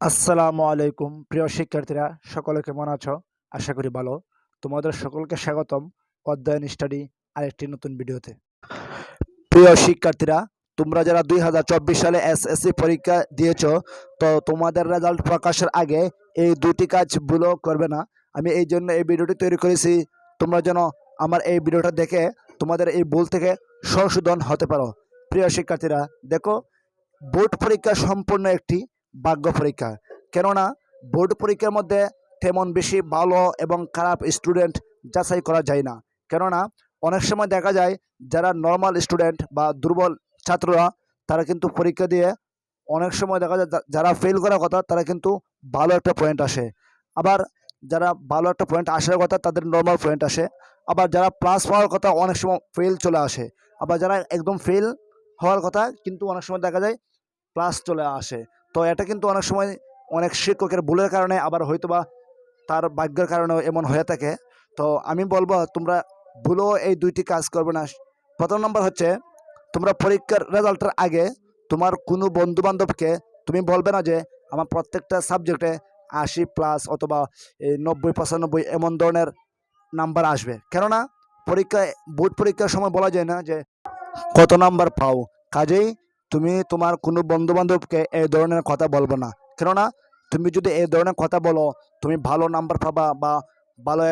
আসসালামু আলাইকুম, প্রিয় শিক্ষার্থীরা, সকলে কেমন আছো? আশা করি ভালো। তোমাদের সকলকে স্বাগতম অধ্যয়ন স্টাডি আরেকটি নতুন ভিডিওতে। প্রিয় শিক্ষার্থীরা, তোমরা যারা দুই চব্বিশ সালে এসএসসি পরীক্ষা দিয়েছ, তো তোমাদের রেজাল্ট প্রকাশের আগে এই দুটি কাজ কাজগুলো করবে না। আমি এই জন্য এই ভিডিওটি তৈরি করেছি। তোমরা যেন আমার এই ভিডিওটা দেখে তোমাদের এই ভুল থেকে সংশোধন হতে পারো। প্রিয় শিক্ষার্থীরা, দেখো, বোর্ড পরীক্ষা সম্পূর্ণ একটি ভাগ্য পরীক্ষা। কেননা, বোর্ড পরীক্ষার মধ্যে তেমন বেশি ভালো এবং খারাপ স্টুডেন্ট যাচাই করা যায় না। কেননা, অনেক সময় দেখা যায় যারা নর্মাল স্টুডেন্ট বা দুর্বল ছাত্ররা, তারা কিন্তু পরীক্ষা দিয়ে অনেক সময় দেখা যায় যারা ফেল করার কথা, তারা কিন্তু ভালো একটা পয়েন্ট আসে। আবার যারা ভালো একটা পয়েন্ট আসার কথা, তাদের নর্মাল পয়েন্ট আসে। আবার যারা প্লাস পাওয়ার কথা, অনেক সময় ফেল চলে আসে। আবার যারা একদম ফেল হওয়ার কথা, কিন্তু অনেক সময় দেখা যায় প্লাস চলে আসে। তো এটা কিন্তু অনেক সময় অনেক শিক্ষকের ভুলের কারণে আবার হয়তোবা তার ভাগ্যের কারণেও এমন হয়ে থাকে। তো আমি বলব, তোমরা ভুলেও এই দুইটি কাজ করবে না। প্রথম নম্বর হচ্ছে, তোমরা পরীক্ষার রেজাল্টের আগে তোমার কোনো বন্ধু বান্ধবকে তুমি বলবে না যে, আমার প্রত্যেকটা সাবজেক্টে আশি প্লাস অথবা এই নব্বই, পঁচানব্বই এমন ধরনের নাম্বার আসবে। কেননা, পরীক্ষায়, বোর্ড পরীক্ষার সময় বলা যায় না যে, কত নাম্বার পাও? কাজেই তুমি তোমার কোনো বন্ধু বান্ধবকে এই ধরনের কথা বলব না। কেননা, তুমি যদি এই ধরনের কথা বলো, তুমি ভালো নাম্বার পাবা বা ভালো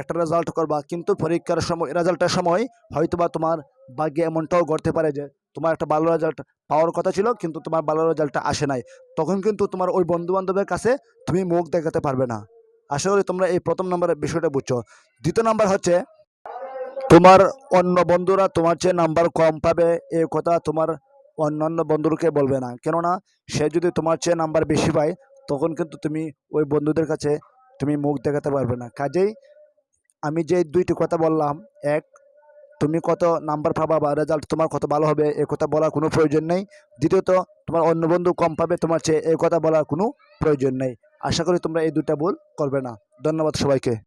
একটা রেজাল্ট করবা, কিন্তু পরীক্ষার সময় রেজাল্টের সময় হয়তোবা তোমার ভাগ্যে এমনটাও ঘটতে পারে যে তোমার একটা ভালো রেজাল্ট পাওয়ার কথা ছিল, কিন্তু তোমার ভালো রেজাল্টটা আসে নাই। তখন কিন্তু তোমার ওই বন্ধু বান্ধবের কাছে তুমি মুখ দেখাতে পারবে না। আশা করি তোমরা এই প্রথম নম্বরের বিষয়টা বুঝছ। দ্বিতীয় নাম্বার হচ্ছে, তোমার অন্য বন্ধুরা তোমার চেয়ে নাম্বার কম পাবে এই কথা তোমার অন্যান্য বন্ধুকে বলবে না। কেননা, সে যদি তোমার চেয়ে নাম্বার বেশি পায়, তখন কিন্তু তুমি ওই বন্ধুদের কাছে তুমি মুখ দেখাতে পারবে না। কাজেই আমি যে দুইটি কথা বললাম, এক, তুমি কত নাম্বার পাবা বা রেজাল্ট তোমার কত ভালো হবে, এ কথা বলার কোনো প্রয়োজন নেই। দ্বিতীয়ত, তোমার অন্য বন্ধু কম পাবে, তোমার চেয়ে এই কথা বলার কোনো প্রয়োজন নেই। আশা করি তোমরা এই দুটা ভুল করবে না। ধন্যবাদ সবাইকে।